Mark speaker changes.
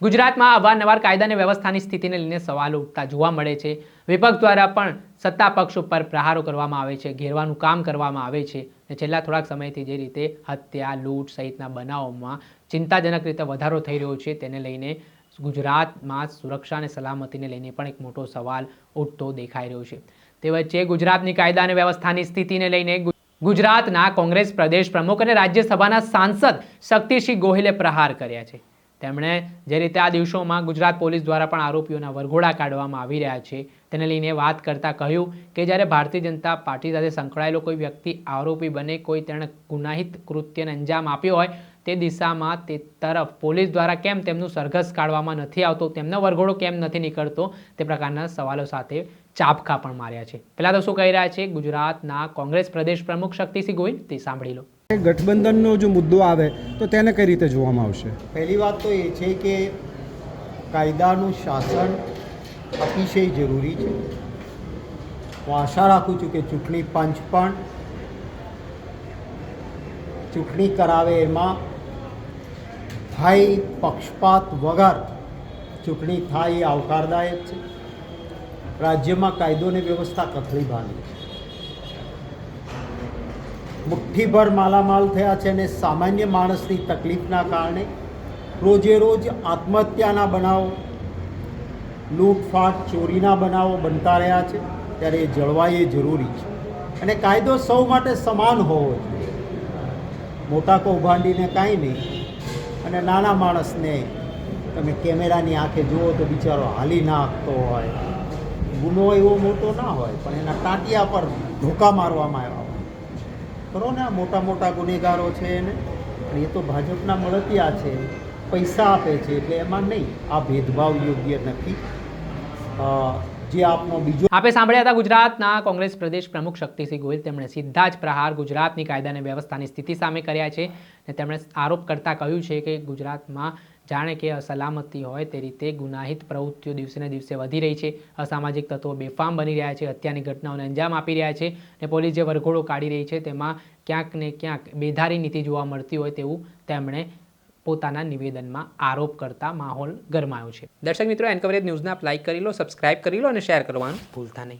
Speaker 1: ગુજરાતમાં અવારનવાર કાયદા અને વ્યવસ્થાની સ્થિતિને લઈને સવાલો ઉઠતા જોવા મળે છે. વિપક્ષ દ્વારા પણ સત્તા પક્ષ ઉપર પ્રહારો કરવામાં આવે છે, ઘેરવાનું કામ કરવામાં આવે છે અને છેલ્લા થોડાક સમયથી જે રીતે હત્યા, લૂંટ સહિતના બનાવોમાં ચિંતાજનક રીતે વધારો થઈ રહ્યો છે તેને લઈને ગુજરાતમાં સુરક્ષા અને સલામતીને લઈને પણ એક મોટો સવાલ ઉઠતો દેખાઈ રહ્યો છે. તે વચ્ચે ગુજરાતની કાયદા અને વ્યવસ્થાની સ્થિતિને લઈને ગુજરાતના કોંગ્રેસ પ્રદેશ પ્રમુખ અને રાજ્યસભાના સાંસદ શક્તિસિંહ ગોહિલે પ્રહાર કર્યા છે. તેમણે જે રીતે આ દિવસોમાં ગુજરાત પોલીસ દ્વારા પણ આરોપીઓના વરઘોડા કાઢવામાં આવી રહ્યા છે, તેને લઈને વાત કરતાં કહ્યું કે જ્યારે ભારતીય જનતા પાર્ટી સાથે સંકળાયેલો કોઈ વ્યક્તિ આરોપી બને, કોઈ તેણે ગુનાહિત કૃત્યને અંજામ આપ્યો હોય, તે દિશામાં તે તરફ પોલીસ દ્વારા કેમ તેમનું સરઘસ કાઢવામાં નથી આવતો, તેમનો વરઘોડો કેમ નથી નીકળતો, તે પ્રકારના સવાલો સાથે ચાપકા પણ માર્યા છે. પહેલાં તો શું કહી રહ્યા છે? ગુજરાતના કોંગ્રેસ પ્રદેશ પ્રમુખ શક્તિસિંહ ગોહિલ, તે સાંભળી લો.
Speaker 2: ગઠબંધનનો જો મુદ્દો આવે, તો તેને કઈ રીતે જોવામાં આવશે?
Speaker 3: પહેલી વાત તો એ છે કે કાયદાનું શાસન અતિશય જરૂરી છે. હું આશા રાખું છું કે ચૂંટણી પંચ પણ ચૂંટણી કરાવે એમાં ભય પક્ષપાત વગર ચૂંટણી થાય એ આવકારદાયક છે. રાજ્યમાં કાયદો અને વ્યવસ્થા કથળી બાંધી છે. મુઠ્ઠીભર માલામાલ થયા છે અને સામાન્ય માણસની તકલીફના કારણે રોજે રોજ આત્મહત્યાના બનાવો, લૂંટફાટ, ચોરીના બનાવો બનતા રહ્યા છે. ત્યારે એ જળવાય એ જરૂરી છે. અને કાયદો સૌ માટે સમાન હોવો જોઈએ. મોટા કૌભાંડીને કાંઈ નહીં. અને નાના માણસને તમે કેમેરાની આંખે જુઓ તો બિચારો હાલી નાખતો હોય. ગુનો એવો મોટો ના હોય, પણ એના ટાંટિયા પર ધોકા મારવામાં આવ્યા. કરો ને આ મોટા મોટા ગુનેગારો છે એને એ તો ભાજપના મળતિયા છે, પૈસા આપે છે, એટલે એમાં નહીં, આ ભેદભાવ યોગ્ય નથી. જે આપનો બીજો
Speaker 1: આપે સાંભળ્યા હતા ગુજરાતના કોંગ્રેસ પ્રદેશ પ્રમુખ શક્તિસિંહ ગોહિલ તેમણે સીધા જ પ્રહાર ગુજરાતની કાયદા અને વ્યવસ્થાની સ્થિતિ સામે કર્યા છે અને તેમણે આરોપ કરતા કહ્યું છે કે ગુજરાતમાં જાણે કે અસલામતી હોય તે રીતે ગુનાહિત પ્રવૃત્તિઓ દિવસે ને દિવસે વધી રહી છે. અસામાજિક તત્વો બેફામ બની રહ્યા છે. હત્યાની ઘટનાઓને અંજામ આપી રહ્યા છે અને પોલીસ જે વરઘોડો કાઢી રહી છે તેમાં ક્યાંક ને ક્યાંક બેધારી નીતિ જોવા મળતી હોય તેવું તેમણે પોતાના નિવેદનમાં આરોપ કરતા માહોલ ગરમાયો છે. દર્શક મિત્રો એન્કવરેજ ન્યૂઝને આપ લાઇક કરી લો સબસ્ક્રાઇબ કરી લો અને શેર કરવાનું ભૂલતા નહીં.